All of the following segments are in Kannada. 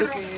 ಅದ್ಭುತವಾದ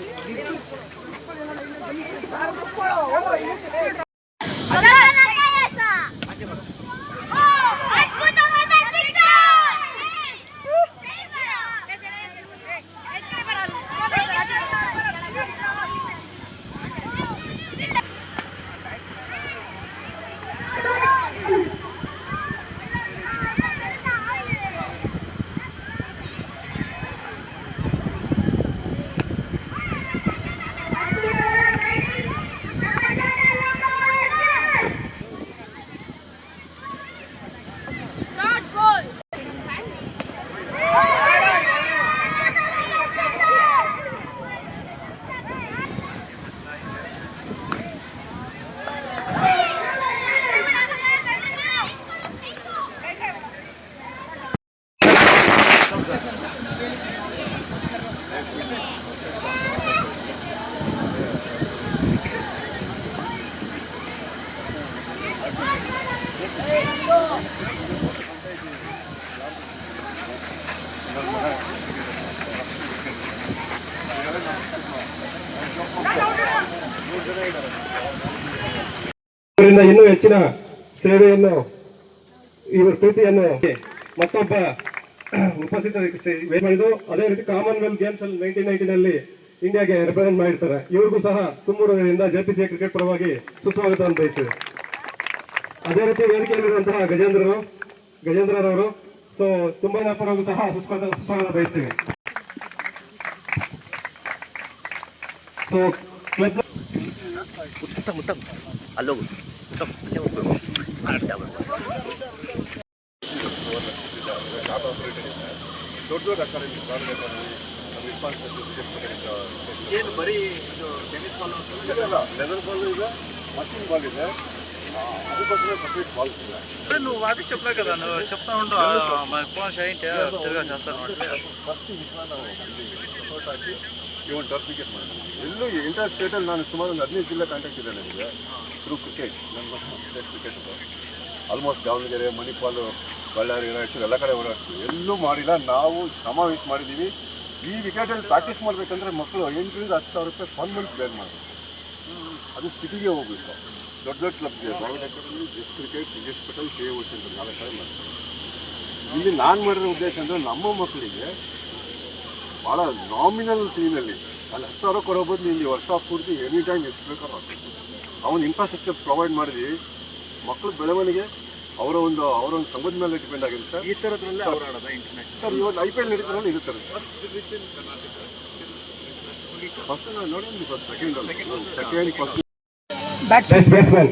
ಇನ್ನೂ ಹೆಚ್ಚಿನ ಸೇವೆಯನ್ನು ಇವರ ಪ್ರೀತಿಯನ್ನು ಮತ್ತೊಬ್ಬ ಉಪಸ್ಥಿತ ಮಾಡಿದ್ದು. ಅದೇ ರೀತಿ ಕಾಮನ್ವೆಲ್ತ್ ಗೇಮ್ಸ್ ಅಲ್ಲಿ ನೈನ್ಟೀನ್ ನೈನ್ಟಿನಲ್ಲಿ ಇಂಡಿಯಾಗೆ ರೆಪ್ರೆಸೆಂಟ್ ಮಾಡಿರ್ತಾರೆ. ಇವ್ರಿಗೂ ಸಹ ತುಮೂರಿನಿಂದ ಜೆಪಿಸಿ ಕ್ರಿಕೆಟ್ ಪರವಾಗಿ ಸುಸ್ವಾಗತವನ್ನು ಬಯಸ್ತೇವೆ ಅದೇ ರೀತಿ ವೇದಿಕೆಯಲ್ಲಿರುವಂತಹ ಗಜೇಂದ್ರರು, ಗಜೇಂದ್ರರವರು ಸೊ ತುಂಬಾ ಪರವಾಗಿ ಸಹ ಸುಸ್ವಾಗತ ಸುಸ್ವಾಗತ ಬಯಸ್ತೀವಿ ಸೊ ಕ್ಲಬ್ ಮುತ್ತ ಮುತ್ತ ಅಲ್ಲೋಗು. ದೊಡ್ಡ ದೊಡ್ಡ ಅಕಾಡೆಮಿ ಏನು ಬರೀ ಇದು ಟೆನ್ನಿಸ್ ಬಾಲ್ ಲೆದರ್ ಬಾಲ್ ಇದೆ ಮಷಿನ್ ಬಾಲ್ ಇದೆ ఆ, ಅದಕ್ಕೋಸ್ಕರ ಸಪ್ರೇಟ್ ಬಾಲ್ಸ್ ಇದೆ నువ్వు వాటి చెప్పలే కదా నువ్వు చెప్తా ఉండు మన ఫోన్ షైంటే తిరగా చేస్తాను ಫಸ್ಟ್ ವಿಷಯ ನಾವು ಇಲ್ಲಿ ಸಪೋರ್ಟ್ ಹಾಕಿ ಈ ಒಂದು ಟರ್ಫ್ ವಿಕೆಟ್ ಮಾಡಿದ್ವಿ ಎಲ್ಲೂ ಇಂಟರ್ ಸ್ಟೇಟಲ್ಲಿ ನಾನು ಸುಮಾರು ಒಂದು ಹದಿನೈದು ಜಿಲ್ಲೆ ಕಾಂಟ್ಯಾಕ್ಟ್ ಇದೆ ನನಗೆ ಥ್ರೂ ಕ್ರಿಕೆಟ್ ನನ್ನ state cricket almost Davanagere Manipal Ballari Raichur ಎಲ್ಲ ಕಡೆ ಓಡಾಡ್ತೀವಿ ಎಲ್ಲೂ ಮಾಡಿಲ್ಲ ನಾವು ಶ್ರಮ ವೇಸ್ಟ್ ಮಾಡಿದ್ದೀವಿ ಈ ವಿಕೆಟಲ್ಲಿ ಪ್ರಾಕ್ಟೀಸ್ ಮಾಡಬೇಕಂದ್ರೆ ಮಕ್ಕಳು ಎಂಟರಿಂದ ಹತ್ತು ಸಾವಿರ ರೂಪಾಯಿ ಒನ್ ಮಂತ್ ಬೇರ್ ಮಾಡಬೇಕು ಅದು ಸಿಟಿಗೆ ಹೋಗ್ಬೇಕು ದೊಡ್ಡ ದೊಡ್ಡ ಕ್ಲಬ್ಗೆ ದಾವಣಗೆರೆ ಜಸ್ಟ್ ಕ್ರಿಕೆಟ್ ಜಸ್ಟ್ ಪಟಲ್ ಕೆ ಓ ಅಂತ ನಾಲ್ಕು ಕಡೆ ಮಾಡ್ತಾರೆ ಇಲ್ಲಿ ನಾನು ಮಾಡಿರೋ ಉದ್ದೇಶ ಅಂದರೆ ನಮ್ಮ ಮಕ್ಕಳಿಗೆ ಭಾಳ ನಾಮಿನಲ್ ಫೀನಲ್ಲಿ ಅಲ್ಲಿ ಹತ್ತು ಸಾವಿರ ಕೊಡೋ ಬದಲು ಇಲ್ಲಿ ವರ್ಷ ಪೂರ್ತಿ ಎನಿ ಟೈಮ್ ಎಷ್ಟು ಬೇಕಾದ್ರೂ ಅವನ ಇನ್ಫ್ರಾಸ್ಟ್ರಕ್ಚರ್ ಪ್ರೊವೈಡ್ ಮಾಡಿದ್ವಿ ಮಕ್ಕಳ ಬೆಳವಣಿಗೆ ಅವರ ಒಂದು ಅವರ ಒಂದು ಸಂಬಂಧ ಮೇಲೆ ಡಿಪೆಂಡ್ ಆಗಿರುತ್ತೆ. ಈ ಥರದ್ರಲ್ಲೇ ಅವ್ರು ಆಡೋದ ಇಂಟರ್ನೆಟ್ ಸರ್ ಇವತ್ತು ಐ ಪಿ ಎಲ್ ನಡೀತಾರಲ್ಲ ಇರುತ್ತೆ ಫಸ್ಟ್ ನಾನು ನೋಡಿದ್ವಿ first second second first best batsman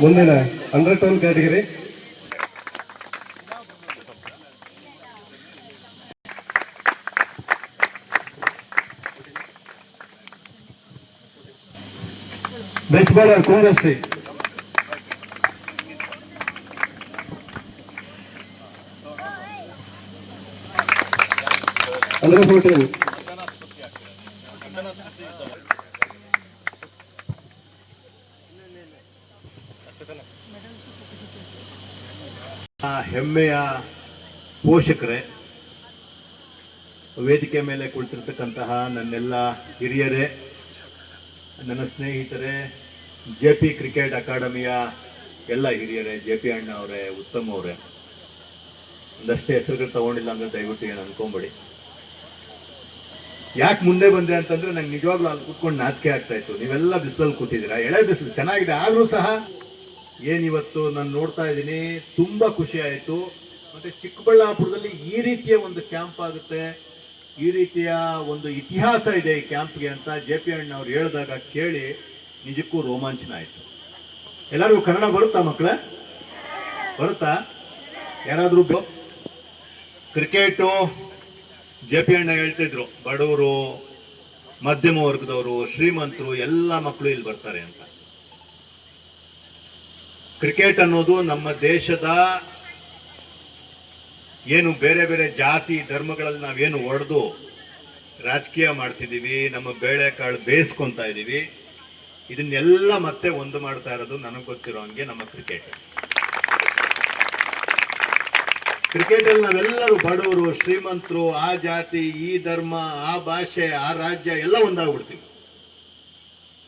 ಮುಂದಿನ ಅಂಡರ್ ಟೋನ್ ಕ್ಯಾಟಗರಿ ಬೆಸ್ಟ್ ಬಾಲರ್ ಕುಂದಶ್ರೀ ಆ ಹೆಮ್ಮೆಯ ಪೋಷಕರೇ, ವೇದಿಕೆ ಮೇಲೆ ಕುಳಿತಿರ್ತಕ್ಕಂತಹ ನನ್ನೆಲ್ಲ ಹಿರಿಯರೇ, ನನ್ನ ಸ್ನೇಹಿತರೇ, ಜೆ ಪಿ ಕ್ರಿಕೆಟ್ ಅಕಾಡೆಮಿಯ ಎಲ್ಲ ಹಿರಿಯರೇ, ಜೆ ಪಿ ಅಣ್ಣ ಅವರೇ ಉತ್ತಮ ಅವರೇ ಒಂದಷ್ಟೇ ಹೆಸರುಗಳು ತಗೊಂಡಿಲ್ಲ ಅಂದ್ರೆ ದಯವಿಟ್ಟು ಏನು ಅನ್ಕೊಂಬೇಡಿ. ಯಾಕೆ ಮುಂದೆ ಬಂದೆ ಅಂತಂದ್ರೆ ನಂಗೆ ನಿಜವಾಗ್ಲೂ ಅಲ್ಲಿ ಕುತ್ಕೊಂಡು ನಾಚಿಕೆ ಆಗ್ತಾ ಇತ್ತು. ನೀವೆಲ್ಲ ಬಿಸಿಲಲ್ಲಿ ಕೂತಿದ್ದೀರಾ? ಎಳೆ ಬಿಸಿಲು ಚೆನ್ನಾಗಿದೆ. ಆದರೂ ಸಹ ಏನಿವತ್ತು ನಾನು ನೋಡ್ತಾ ಇದ್ದೀನಿ. ತುಂಬ ಖುಷಿ ಆಯಿತು. ಮತ್ತೆ ಚಿಕ್ಕಬಳ್ಳಾಪುರದಲ್ಲಿ ಈ ರೀತಿಯ ಒಂದು ಕ್ಯಾಂಪ್ ಆಗುತ್ತೆ. ಈ ರೀತಿಯ ಒಂದು ಇತಿಹಾಸ ಇದೆ ಈ ಕ್ಯಾಂಪ್ಗೆ ಅಂತ ಜೆ ಪಿ ಅಣ್ಣ ಅವ್ರು ಹೇಳಿದಾಗ ಕೇಳಿ ನಿಜಕ್ಕೂ ರೋಮಾಂಚನ ಆಯಿತು. ಎಲ್ಲರಿಗೂ ಕನ್ನಡ ಬರುತ್ತಾ ಮಕ್ಕಳೇ ಬರುತ್ತಾ? ಯಾರಾದರೂ ಕ್ರಿಕೆಟು ಜೆ ಪಿ ಅಣ್ಣ ಹೇಳ್ತಿದ್ರು ಬಡವರು, ಮಧ್ಯಮ ವರ್ಗದವರು, ಶ್ರೀಮಂತರು, ಎಲ್ಲ ಮಕ್ಕಳು ಇಲ್ಲಿ ಬರ್ತಾರೆ ಅಂತ. ಕ್ರಿಕೆಟ್ ಅನ್ನೋದು ನಮ್ಮ ದೇಶದ ಏನು ಬೇರೆ ಬೇರೆ ಜಾತಿ, ಧರ್ಮಗಳಲ್ಲಿ ನಾವೇನು ಒಡೆದು ರಾಜಕೀಯ ಮಾಡ್ತಿದ್ದೀವಿ, ನಮ್ಮ ಬೇಳೆಕಾಳು ಬೇಯಿಸ್ಕೊತಾ ಇದ್ದೀವಿ ಇದನ್ನೆಲ್ಲ ಮತ್ತೆ ಒಂದು ಮಾಡ್ತಾ ಇರೋದು, ನನಗೆ ಗೊತ್ತಿರೋ ಹಂಗೆ ನಮ್ಮ ಕ್ರಿಕೆಟ್ ಕ್ರಿಕೆಟಲ್ಲಿ ನಾವೆಲ್ಲರೂ ಬಡವರು, ಶ್ರೀಮಂತರು, ಆ ಜಾತಿ, ಈ ಧರ್ಮ, ಆ ಭಾಷೆ, ಆ ರಾಜ್ಯ ಎಲ್ಲ ಒಂದಾಗ್ಬಿಡ್ತೀವಿ.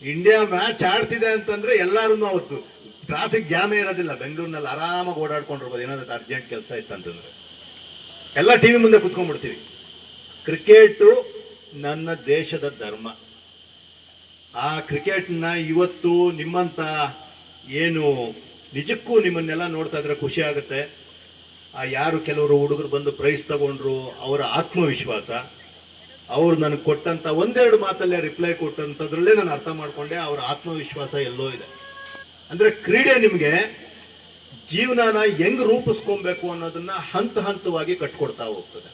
ಇಂಡಿಯಾ ಮ್ಯಾಚ್ ಆಡ್ತಿದೆ ಅಂತಂದ್ರೆ ಎಲ್ಲರೂ ಅವತ್ತು ಟ್ರಾಫಿಕ್ ಜಾಮೇ ಇರೋದಿಲ್ಲ. ಬೆಂಗಳೂರಿನಲ್ಲಿ ಆರಾಮಾಗಿ ಓಡಾಡ್ಕೊಂಡಿರ್ಬೋದು ಏನಾದ್ರು ಅರ್ಜೆಂಟ್ ಕೆಲಸ ಇತ್ತು ಅಂತಂದ್ರೆ. ಎಲ್ಲ ಟಿವಿ ಮುಂದೆ ಕುತ್ಕೊಂಡ್ಬಿಡ್ತೀವಿ. ಕ್ರಿಕೆಟು ನನ್ನ ದೇಶದ ಧರ್ಮ. ಆ ಕ್ರಿಕೆಟ್ನ ಇವತ್ತು ನಿಮ್ಮಂತ ಏನು ನಿಜಕ್ಕೂ ನಿಮ್ಮನ್ನೆಲ್ಲ ನೋಡ್ತಾ ಇದ್ರೆ ಖುಷಿ ಆಗುತ್ತೆ. ಆ ಯಾರು ಕೆಲವರು ಹುಡುಗರು ಬಂದು ಪ್ರೈಸ್ ತಗೊಂಡ್ರು ಅವರ ಆತ್ಮವಿಶ್ವಾಸ, ಅವ್ರು ನನಗೆ ಕೊಟ್ಟಂತ ಒಂದೆರಡು ಮಾತಲ್ಲೇ ರಿಪ್ಲೈ ಕೊಟ್ಟಂಥದ್ರಲ್ಲೇ ನಾನು ಅರ್ಥ ಮಾಡ್ಕೊಂಡೆ ಅವರ ಆತ್ಮವಿಶ್ವಾಸ ಎಲ್ಲೋ ಇದೆ. ಅಂದ್ರೆ ಕ್ರೀಡೆ ನಿಮಗೆ ಜೀವನನ ಹೆಂಗ್ ರೂಪಿಸ್ಕೊಬೇಕು ಅನ್ನೋದನ್ನ ಹಂತ ಹಂತವಾಗಿ ಕಟ್ಕೊಡ್ತಾ ಹೋಗ್ತದೆ.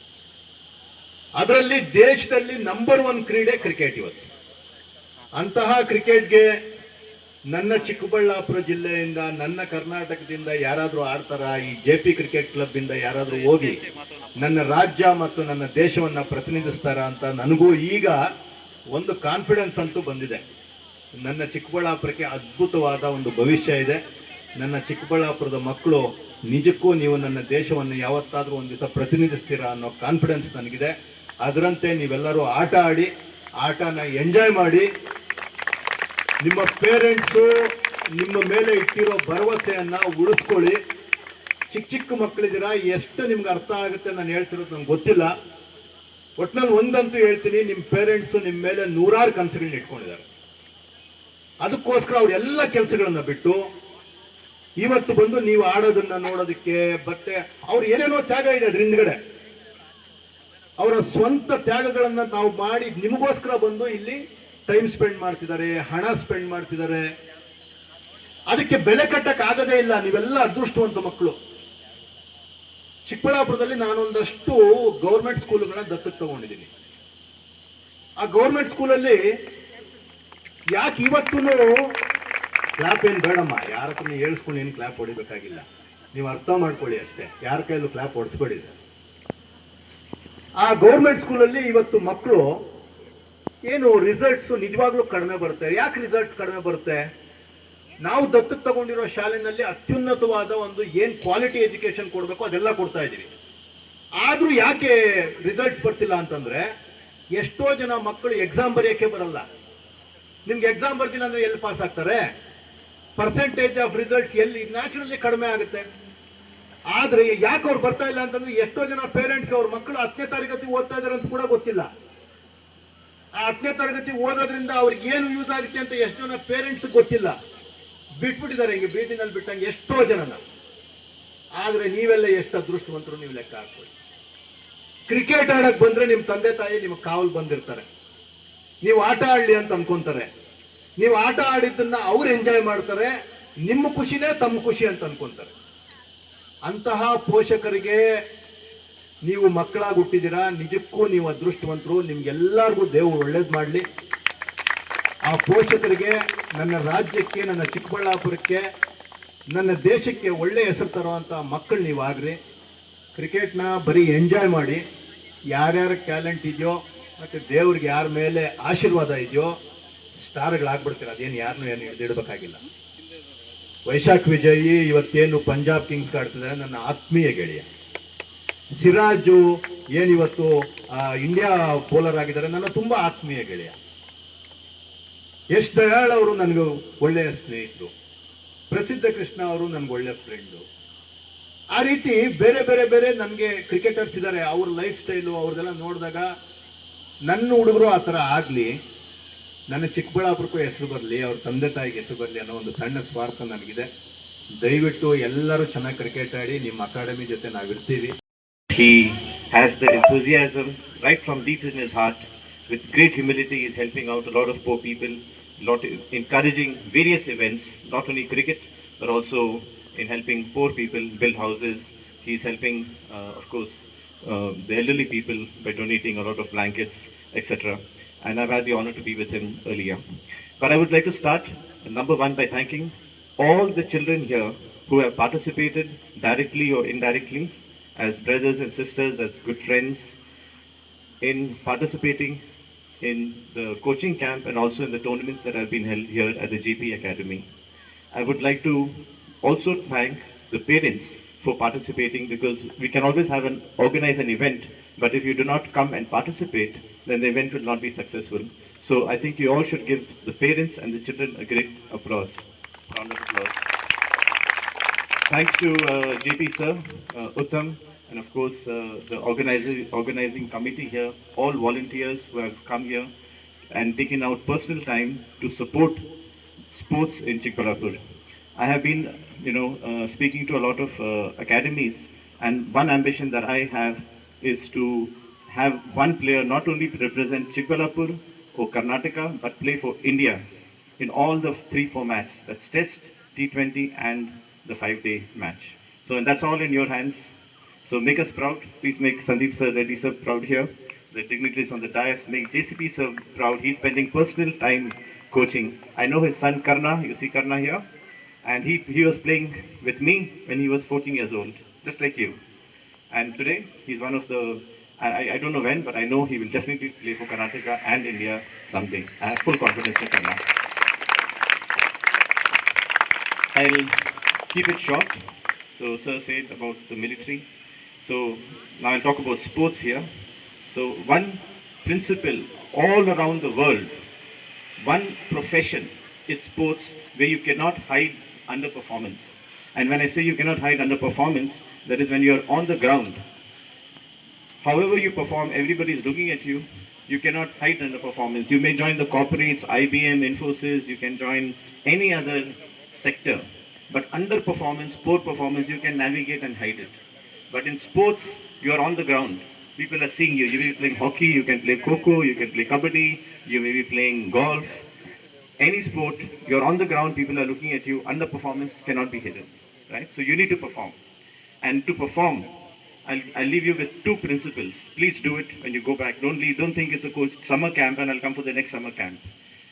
ಅದರಲ್ಲಿ ದೇಶದಲ್ಲಿ ನಂಬರ್ ಒನ್ ಕ್ರೀಡೆ ಕ್ರಿಕೆಟ್ ಇವತ್ತು. ಅಂತಹ ಕ್ರಿಕೆಟ್ಗೆ ನನ್ನ ಚಿಕ್ಕಬಳ್ಳಾಪುರ ಜಿಲ್ಲೆಯಿಂದ, ನನ್ನ ಕರ್ನಾಟಕದಿಂದ ಯಾರಾದರೂ ಆಡ್ತಾರಾ? ಈ ಜೆ ಪಿ ಕ್ರಿಕೆಟ್ ಕ್ಲಬ್ ಯಾರಾದರೂ ಹೋಗಿ ನನ್ನ ರಾಜ್ಯ ಮತ್ತು ನನ್ನ ದೇಶವನ್ನು ಪ್ರತಿನಿಧಿಸ್ತಾರಾ ಅಂತ ನನಗೂ ಈಗ ಒಂದು ಕಾನ್ಫಿಡೆನ್ಸ್ ಅಂತೂ ಬಂದಿದೆ. ನನ್ನ ಚಿಕ್ಕಬಳ್ಳಾಪುರಕ್ಕೆ ಅದ್ಭುತವಾದ ಒಂದು ಭವಿಷ್ಯ ಇದೆ. ನನ್ನ ಚಿಕ್ಕಬಳ್ಳಾಪುರದ ಮಕ್ಕಳು ನಿಜಕ್ಕೂ ನೀವು ನನ್ನ ದೇಶವನ್ನು ಯಾವತ್ತಾದರೂ ಒಂದು ದಿವಸ ಪ್ರತಿನಿಧಿಸ್ತೀರಾ ಅನ್ನೋ ಕಾನ್ಫಿಡೆನ್ಸ್ ನನಗಿದೆ. ಅದರಂತೆ ನೀವೆಲ್ಲರೂ ಆಟ ಆಡಿ, ಆಟನ ಎಂಜಾಯ್ ಮಾಡಿ ನಿಮ್ಮ ಪೇರೆಂಟ್ಸು ನಿಮ್ಮ ಮೇಲೆ ಇಟ್ಟಿರೋ ಭರವಸೆಯನ್ನು ಉಳಿಸ್ಕೊಳ್ಳಿ. ಚಿಕ್ಕ ಚಿಕ್ಕ ಮಕ್ಕಳಿದ್ದೀರಾ ಎಷ್ಟು ನಿಮ್ಗೆ ಅರ್ಥ ಆಗುತ್ತೆ ನಾನು ಹೇಳ್ತಿರೋದು ನಂಗೆ ಗೊತ್ತಿಲ್ಲ. ಒಟ್ನಲ್ಲಿ ಒಂದಂತೂ ಹೇಳ್ತೀನಿ, ನಿಮ್ಮ ಪೇರೆಂಟ್ಸು ನಿಮ್ಮ ಮೇಲೆ ನೂರಾರು ಕನಸುಗಳನ್ನ ಇಟ್ಕೊಂಡಿದ್ದಾರೆ. ಅದಕ್ಕೋಸ್ಕರ ಅವರೆಲ್ಲ ಕೆಲಸಗಳನ್ನ ಬಿಟ್ಟು, ಇವತ್ತು ಬಂದು ನೀವು ಆಡೋದನ್ನ ನೋಡೋದಕ್ಕೆ ಬಟ್ಟೆ, ಅವ್ರು ಏನೇನೋ ತ್ಯಾಗ ಇದೆ ಅದ್ರ ಹಿಂದ್ಗಡೆ ಅವರ ಸ್ವಂತ ತ್ಯಾಗಗಳನ್ನು ನಾವು ಮಾಡಿ ನಿಮಗೋಸ್ಕರ ಬಂದು ಇಲ್ಲಿ ಟೈಮ್ ಸ್ಪೆಂಡ್ ಮಾಡ್ತಿದ್ದಾರೆ, ಹಣ ಸ್ಪೆಂಡ್ ಮಾಡ್ತಿದ್ದಾರೆ. ಅದಕ್ಕೆ ಬೆಲೆ ಕಟ್ಟಕ್ಕೆ ಆಗದೇ ಇಲ್ಲ. ನೀವೆಲ್ಲ ಅದೃಷ್ಟವಂತ ಮಕ್ಕಳು. ಚಿಕ್ಕಬಳ್ಳಾಪುರದಲ್ಲಿ ನಾನೊಂದಷ್ಟು ಗೌರ್ಮೆಂಟ್ ಸ್ಕೂಲ್ಗಳನ್ನ ದತ್ತಕ್ಕೆ ತಗೊಂಡಿದ್ದೀನಿ. ಆ ಗೌರ್ಮೆಂಟ್ ಸ್ಕೂಲಲ್ಲಿ ಯಾಕೆ ಇವತ್ತೂ ಕ್ಲಾಪ್ ಏನು ಬೇಡಮ್ಮ. ಯಾರ ಹತ್ರ ಹೇಳ್ಸ್ಕೊಂಡು ಏನು ಕ್ಲಾಪ್ ಹೊಡಿಬೇಕಾಗಿಲ್ಲ. ನೀವು ಅರ್ಥ ಮಾಡ್ಕೊಳ್ಳಿ ಅಷ್ಟೇ. ಯಾರ ಕೈಯಲ್ಲೂ ಕ್ಲಾಪ್ ಹೊಡಿಸ್ಬೇಡಿ. ಆ ಗೌರ್ಮೆಂಟ್ ಸ್ಕೂಲಲ್ಲಿ ಇವತ್ತು ಮಕ್ಕಳು ಏನು ರಿಸಲ್ಟ್ಸ್ ನಿಜವಾಗ್ಲೂ ಕಡಿಮೆ ಬರುತ್ತೆ? ಯಾಕೆ ರಿಸಲ್ಟ್ಸ್ ಕಡಿಮೆ ಬರುತ್ತೆ? ನಾವು ದತ್ತು ತಗೊಂಡಿರೋ ಶಾಲೆನಲ್ಲಿ ಅತ್ಯುನ್ನತವಾದ ಒಂದು ಏನು ಕ್ವಾಲಿಟಿ ಎಜುಕೇಶನ್ ಕೊಡಬೇಕು ಅದೆಲ್ಲ ಕೊಡ್ತಾ ಇದೀವಿ ಆದ್ರೂ ಯಾಕೆ ರಿಸಲ್ಟ್ಸ್ ಬರ್ತಿಲ್ಲ ಅಂತಂದ್ರೆ ಎಷ್ಟೋ ಜನ ಮಕ್ಕಳು ಎಕ್ಸಾಮ್ ಬರೆಯಕ್ಕೆ ಬರಲ್ಲ. ನಿಮ್ಗೆ ಎಕ್ಸಾಮ್ ಬರ್ತಿಲ್ಲ ಅಂದ್ರೆ ಎಲ್ಲಿ ಪಾಸ್ ಆಗ್ತಾರೆ? ಪರ್ಸೆಂಟೇಜ್ ಆಫ್ ರಿಸಲ್ಟ್ಸ್ ಎಲ್ಲಿ? ನ್ಯಾಚುರಲಿ ಕಡಿಮೆ ಆಗುತ್ತೆ. ಆದ್ರೆ ಯಾಕೆ ಅವ್ರು ಬರ್ತಾ ಇಲ್ಲ ಅಂತಂದ್ರೆ ಎಷ್ಟೋ ಜನ ಪೇರೆಂಟ್ಸ್ ಅವ್ರ ಮಕ್ಕಳು ಹತ್ತನೇ ತರಗತಿ ಓದ್ತಾ ಇದಾರೆ ಅಂತ ಕೂಡ ಗೊತ್ತಿಲ್ಲ. ಹತ್ತನೇ ತರಗತಿ ಓದೋದ್ರಿಂದ ಅವ್ರಿಗೆ ಏನು ಯೂಸ್ ಆಗುತ್ತೆ ಅಂತ ಎಷ್ಟು ಜನ ಪೇರೆಂಟ್ಸ್ ಗೊತ್ತಿಲ್ಲ. ಬಿಟ್ಬಿಟ್ಟಿದ್ದಾರೆ ಹಿಂಗೆ ಬೀದಿನಲ್ಲಿ ಬಿಟ್ಟಂಗೆ ಎಷ್ಟೋ ಜನನ. ಆದರೆ ನೀವೆಲ್ಲ ಎಷ್ಟು ಅದೃಷ್ಟವಂತರು ನೀವು ಲೆಕ್ಕ ಹಾಕೊಳ್ಳಿ ಕ್ರಿಕೆಟ್ ಆಡಕ್ಕೆ ಬಂದ್ರೆ ನಿಮ್ಮ ತಂದೆ ತಾಯಿ ನಿಮ್ ಕಾವಲು ಬಂದಿರ್ತಾರೆ. ನೀವು ಆಟ ಆಡ್ಲಿ ಅಂತ ಅನ್ಕೊಂತಾರೆ. ನೀವು ಆಟ ಆಡಿದ್ದನ್ನ ಅವ್ರು ಎಂಜಾಯ್ ಮಾಡ್ತಾರೆ. ನಿಮ್ಮ ಖುಷಿನೇ ತಮ್ಮ ಖುಷಿ ಅಂತ ಅನ್ಕೊಂತಾರೆ. ಅಂತಹ ಪೋಷಕರಿಗೆ ನೀವು ಮಕ್ಕಳಾಗಿ ಹುಟ್ಟಿದ್ದೀರಾ? ನಿಜಕ್ಕೂ ನೀವು ಅದೃಷ್ಟವಂತರು. ನಿಮ್ಗೆಲ್ಲರಿಗೂ ದೇವರು ಒಳ್ಳೇದು ಮಾಡಲಿ. ಆ ಪೋಷಕರಿಗೆ, ನನ್ನ ರಾಜ್ಯಕ್ಕೆ, ನನ್ನ ಚಿಕ್ಕಬಳ್ಳಾಪುರಕ್ಕೆ, ನನ್ನ ದೇಶಕ್ಕೆ ಒಳ್ಳೆಯ ಹೆಸರು ತರುವಂಥ ಮಕ್ಕಳು ನೀವು ಆಗ್ರಿ ಕ್ರಿಕೆಟ್ನ ಬರೀ ಎಂಜಾಯ್ ಮಾಡಿ. ಯಾರ್ಯಾರ ಟ್ಯಾಲೆಂಟ್ ಇದೆಯೋ, ಮತ್ತು ದೇವ್ರಿಗೆ ಯಾರ ಮೇಲೆ ಆಶೀರ್ವಾದ ಇದೆಯೋ, ಸ್ಟಾರ್ಗಳಾಗ್ಬಿಡ್ತೀರ. ಅದೇನು ಯಾರನ್ನೂ ಏನು ಹಿಡಿದಿಡ್ಬೇಕಾಗಿಲ್ಲ ವೈಶಾಖ್ ವಿಜಯಿ ಇವತ್ತೇನು ಪಂಜಾಬ್ ಕಿಂಗ್ಸ್ ಆಡ್ತಿದ್ದಾರೆ. ನನ್ನ ಆತ್ಮೀಯ ಗೆಳೆಯ. ಸಿರಾಜು ಏನಿವತ್ತು ಇಂಡಿಯಾ ಬೌಲರ್ ಆಗಿದ್ದಾರೆ. ನನ್ನ ತುಂಬಾ ಆತ್ಮೀಯ ಗೆಳೆಯ. ಯಶ್ ದಯಾಳ್ ಅವರು ನನಗೆ ಒಳ್ಳೆಯ ಸ್ನೇಹಿತರು. ಪ್ರಸಿದ್ಧ ಕೃಷ್ಣ ಅವರು ನನ್ಗೆ ಒಳ್ಳೆಯ ಫ್ರೆಂಡು ಆ ರೀತಿ ಬೇರೆ ಬೇರೆ ಬೇರೆ ನನಗೆ ಕ್ರಿಕೆಟರ್ಸ್ ಇದ್ದಾರೆ. ಅವ್ರ ಲೈಫ್ ಸ್ಟೈಲು ಅವ್ರದೆಲ್ಲ ನೋಡಿದಾಗ ನನ್ನ ಹುಡುಗರು ಆ ಥರ ಆಗಲಿ. ನನ್ನ ಚಿಕ್ಕಬಳ್ಳಾಪುರಕ್ಕೂ ಹೆಸರು ಬರಲಿ, ಅವ್ರ ತಂದೆ ತಾಯಿಗೆ ಹೆಸರು ಬರಲಿ ಅನ್ನೋ ಒಂದು ಸಣ್ಣ ಸ್ವಾರ್ಥ ನನಗಿದೆ. ದಯವಿಟ್ಟು ಎಲ್ಲರೂ ಚೆನ್ನಾಗಿ ಕ್ರಿಕೆಟ್ ಆಡಿ, ನಿಮ್ಮ ಅಕಾಡೆಮಿ ಜೊತೆ ನಾವಿರ್ತೀವಿ. He has the enthusiasm right from deep in his heart. With great humility, he is helping out a lot of poor people, lot encouraging various events, not only cricket, but also in helping poor people build houses. He is helping, uh, of course, uh, the elderly people by donating a lot of blankets, etc. And I've had the honor to be with him earlier. But I would like to start, number one, by thanking all the children here who have participated directly or indirectly as brothers and sisters, as good friends, in participating in the coaching camp and also in the tournaments that have been held here at the GP Academy. I would like to also thank the parents for participating because we can always have an organize an event, but if you do not come and participate, then the event will not be successful. So I think you all should give the parents and the children a great applause. Round of applause. Thanks to uh, JP sir, uh, Uttam, and of course uh, the organizing organizing committee here, all volunteers who have come here and taken out personal time to support sports in Chikbalapur. I have been, you know, uh, speaking to a lot of uh, academies, and one ambition that I have is to have one player not only represent Chikbalapur or Karnataka, but play for India in all the three formats. That's Test, T20, and the five-day match. So, and that's all in your hands. So make us proud. Please make Sandeep sir, Reddy sir proud here. The dignitaries on the dais make JCP sir proud. He's spending personal time coaching. I know his son Karna. You see Karna here, and he he was playing with me when he was 14 years old, just like you. And today he's one of the. I, I- don't know when, but I know he will definitely play for Karnataka and India someday. I have full confidence in Karna. I'll keep it short. So, sir said about the military. So, now I'll talk about sports here. So, one principle all around the world, one profession is sports where you cannot hide underperformance. And when I say you cannot hide underperformance, that is when you are on the ground. However you perform, everybody is looking at you. You cannot hide underperformance. You may join the corporates, IBM, Infosys, you can join any other sector. But underperformance, poor performance, you can navigate and hide it. But in sports, you are on the ground. People are seeing you. You may be playing hockey, you can play kho you can play kabaddi, you may be playing golf. Any sport, you're on the ground, people are looking at you. Underperformance cannot be hidden, right? So you need to perform. And to perform, I'll, I'll leave you with two principles. Please do it when you go back. Don't leave, don't think it's a coach summer camp and I'll come for the next summer camp.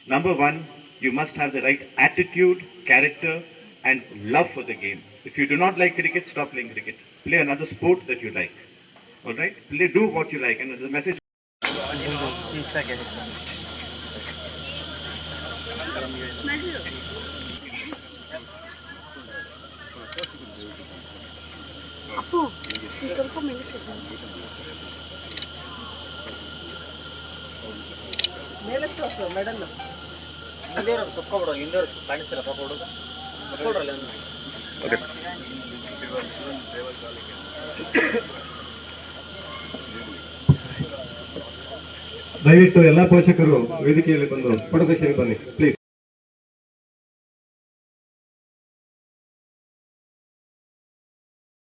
Number one, you must have the right attitude, character, and love for the game. If you do not like cricket, stop playing cricket. Play another sport that you like. All right? Play, do what you like. And the message. Appu ನೀನ್ ಸ್ವಲ್ಪ ಮೇಲೆ ದಯವಿಟ್ಟು ಎಲ್ಲ ಪೋಷಕರು ವೇದಿಕೆಯಲ್ಲಿ ಬಂದು ಸೆಷನ್ ಬನ್ನಿ ಪ್ಲೀಸ್